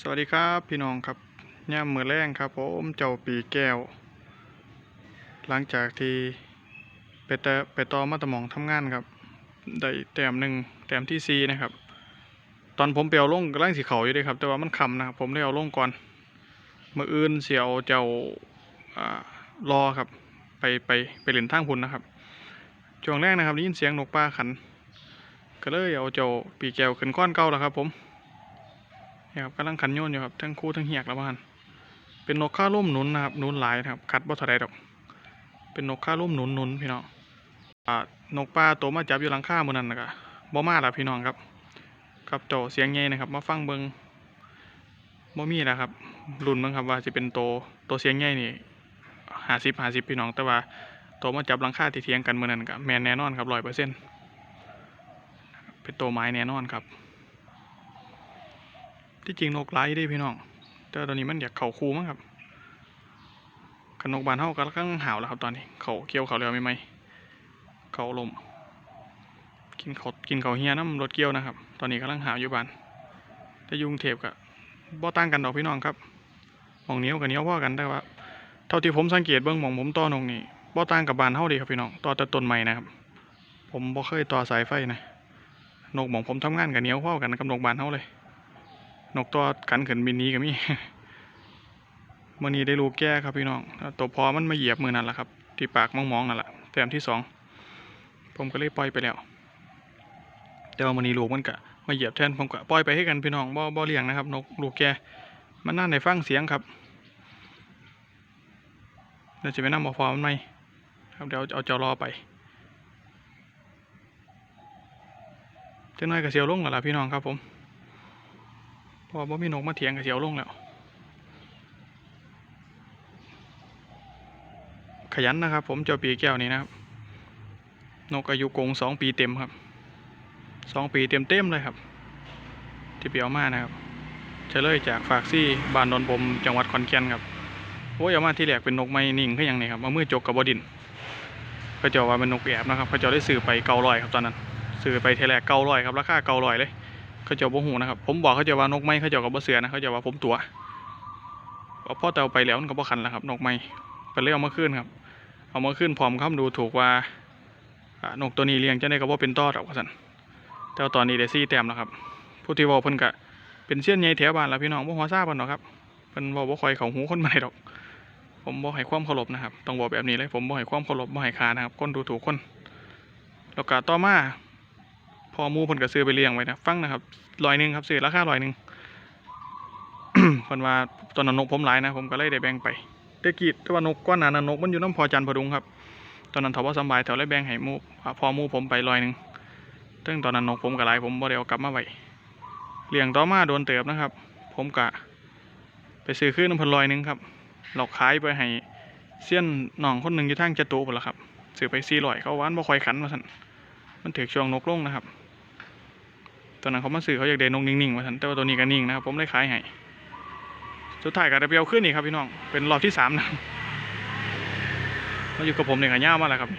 สวัสดีครับพี่น้องครับย่ามมือแรงครับผมเจ้าปีแก้ว หลังจากที่ไปเตอไปต่อมาตะมองทำงานครับได้แต้มหนึ่งแต้มที่สี่นะครับ ตอนผมไปเอาลงกำลังสีเขาอยู่เลยครับ แต่ว่ามันคำนะครับผมได้เอาลงก่อนมืออื่นเสียวเจ้าอ่ารอครับ ไปไปไปเล่นทางพุ่นนะครับช่วงแรกนะครับได้ยินเสียงนกปลาขัน ก็เลยเอาเจ้าปีแก้วขึ้นก้อนเก่าแล้วครับผม นี่ครับกำลังขันโยนอยู่ครับทั้งคู่ทั้งเหียกแล้วบ้านเป็นนกข้าร่มหนุนนะครับหนุนหลายนะครับคัดบ่เท่าใดดอก เป็นนกข้าร่มหนุนหนุนพี่น้องอ่านกปลาตัวมาจับอยู่หลังคามือนั้นนะครับบ่มาแล้วพี่น้องครับครับเจ้าเสียงใหญ่นะครับ มาฟังเบิงบ่มีแล้วครับรุ่นเบิ่งครับว่าสิเป็นโตโตเสียงใหญ่นี่50 50พี่น้องแต่ว่าโตมาจับหลังคาที่เถียงกันมือนั้นก็แม่นแน่นอนครับ100%เป็นโตไม้แน่นอนครับ ที่จริงนกไล่ได้พี่น้อง แต่ตอนนี้มันอยากเข่าคูมั้งครับขนกบานเท่ากันก็หาวแล้วครับตอนนี้ เขาเกี่ยวเขาเร็วไม่ไหมเขาลมกินเขากินเขาเฮียน้ำรถเกี่ยวนะครับ ตอนนี้กำลังหาวอยู่บานแต่ยุงเทพกับบ่ต่างกันดอกพี่น้องครับหมองเนี้ยวกับเนี้ยวพ่อกันแต่ว่า เท่าที่ผมสังเกตเบื้องมองผมต่อนกนี่บ่ต่างกับบานเท่าดีครับพี่น้องต่อแต่ต้นใหม่นะครับ ผมบ่เคยต่อสายไฟนะนกหมองผมทำงานกับเนี้ยวพ่อกันกับนกบานเท่าเลย นกตัวกันขึ้นบินนี้ก็มีมื่อนี้ได้ลูกแก่ครับพี่น้องตัวพอมันมาเหยียบมือนั่นแหละครับ ที่ปากมองๆนั่นแหละแต้มที่สองผมก็เลยปล่อยไปแล้วแต่ว่ามื่อนี้ลูกมันก็มาเหยียบแทนผมก็ปล่อยไปให้กันพี่น้องบ่บ่เลี้ยงนะครับ นกลูกแก่มันน่าในฟังเสียงครับเดี๋ยวจะไปนั่งบอพอมันไหมครับเดี๋ยวเอาเจ้ารอไปเจ้าน้อยกับเสียวลงแล้วล่ะพี่น้องครับผม เพอบ่มีนกมาเถียงกับเสียวลงแล้ว ขยันนะครับ ผมเจ้าปีแก้วนี่นะครับ นกอายุกงสองปีเต็มครับสองปีเต็มเต็มเลยครับ ที่เปียวมานะครับเฉลยจากฝากซี่บ้านนนผมจังหวัดขอนแก่นครับโอ้ยเอามาที่แรกเป็นนกไม้นิ่งขึ้นยังนี่ครับเอามือจกกับบดินเขาเจ้าว่าเป็นนกแอบนะครับเขาเจ้าได้ซื้อไปเก้าร้อยครับตอนนั้นซื้อไปเทแรกเก้าร้อยครับราคาเก้าร้อยเลย เขาเจ้าบ่หูนะครับ ผมบอกเขาเจ้าว่านกไม้เขาเจ้าก็บ่เสือนะเขาเจ้าว่าผมตัวเอาพ่อแต่เอาไปแล้วมันก็บ่คันแล้วครับ นกไม้เป็นเลยเอามาขึ้นครับ เอามาขึ้นพร้อมคำดูถูกว่านกตัวนี้เลี้ยงจะได้ก็บ่เป็นต้อดอกว่าซั่นแต่ว่าตอนนี้ได้ซี่แต้มแล้วครับ ผู้ที่เว้าเพิ่นก็เป็นเสี้ยนใหญ่แถวบ้านแล้วพี่น้องบ่ฮู้ทราบเพิ่นดอกครับเพิ่นเว้าบ่คอยเขาหูคนใหม่ดอก ผมบ่ให้ความเคารพนะครับ ต้องบอกแบบนี้เลยผมบ่ให้ความเคารพบ่ให้ค่านะครับคนดูถูกคนแล้วก็ต่อมา พอมูเพิ่นก็ซื้อไปเลี้ยงไว้นะฟังนะครับร้อยหนึ่งครับซื้อราคาร้อยหนึ่งเพิ่นว่าตอนนั้นนกผมหลายนะ ผมก็เลยได้แบ่งไปแต่กี้แต่ว่านกก้อนหนานันนกมันอยู่น้ำพอจันพดุงครับ ตอนนั้นถาว่าสบายแถวเลยแบ่งให้มูพอมูผมไปร้อยหนึ่งซึ่งตอนนั้นนกผมก็หลายผมบ่ได้เอากลับมาไว้เลี้ยงต่อมาโดนเติบนะครับ ผมก็ไปซื้อคืนน้ำพันร้อยหนึ่งครับ หลอกขายไปให้เสี้ยนหนองคนหนึ่งอยู่ทางจตุพุ่นละครับซื้อไปสี่ร้อยเขาวานบ่คอยขันมาสั่นมันถือช่วงนกลงนะครับ ตอนนั้นเขามาซื้อเขาอยากได้นกนิ่งๆมาทันแต่ว่าตัวนี้ก็นิ่งนะครับผมเลยขายให้สุดท้ายก็ได้ไปเอาขึ้นอีกครับพี่น้องเป็นรอบที่สามนะมาอยู่กับผมเนี่ยก็ย่ามาแล้วครับ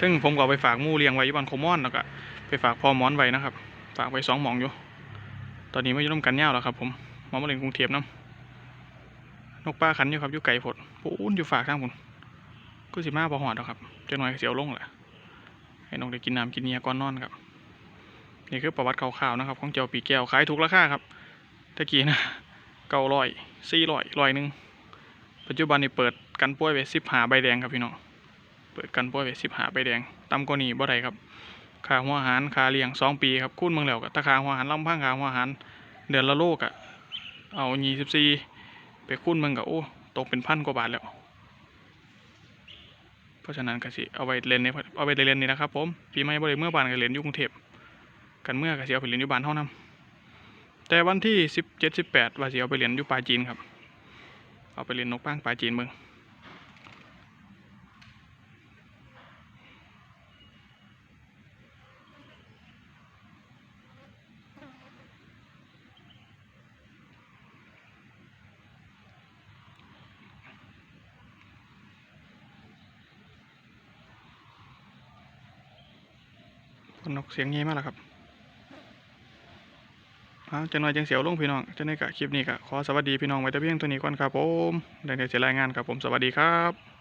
ซึ่งผมก็ไปฝากมู่เลี้ยงไว้ยู่บ้านโคมอนแล้วก็ไปฝากพอมอนไว้นะครับ ฝากไว้สองหมองอยู่ ตอนนี้ไมาอยู่น้ำกันย่าแล้วครับ ผมมามาเล่นกรุงเทพน้ำนกปลาขันอยู่ครับอยู่ไก่ผดปูนอยู่ฝากทางผมก็สิมาพอหอดแล้วครับเจะหน่อยเสียวลงแหละให้นกได้กินน้ำกินเนียก่อนนอนครับ นี่คือประวัติคร่าวๆนะครับ ของเจ้าปีแก้วขายถูกราคาครับตะกี้นะเก้าร้อยสี่ร้อยร้อยหนึ่งปัจจุบันนี้เปิดกันป่วยไปสิบหาใบแดงครับพี่น้องเปิดกันป่วยไปสิบหาใบแดงต่ำกว่านี้บ่ได้ครับค่าหัวอาหารค่าเลี้ยงสองปีครับคูณเมืองแล้วกับตาค่าหัวอาหารลำพังค่าหัวอาหารเดือนละโลกอะเอายี่สิบสี่ไปคูณเมืองกับโอ้ตกเป็นพันกว่าบาทแล้ว เพราะฉะนั้นก็สิเอาไปเล่นในเอาไปเล่นนี่นะครับผมปีใหม่บ่ได้เมื่อบานก็เล่นอยู่กรุงเทพ กันเมื่อก็สิเอาไปเรียนอยู่บ้านเท่านั้นแต่วันที่สิบเจ็ดสิบแปดว่าเสิเอาไปเรียนอยู่ปลาจีนครับ เอาไปเรียนนกป้างปลาจีนเมืองนกเสียงเงี้ยมากแล้วครับ เอาจะน้อยจังเสียวลงพี่น้องจะในกะคลิปนี้กะขอสวัสดีพี่น้องไว้แต่เพียงเท่านี้ก่อนครับผมเดี๋ยวจะรายงานครับผมสวัสดีครับ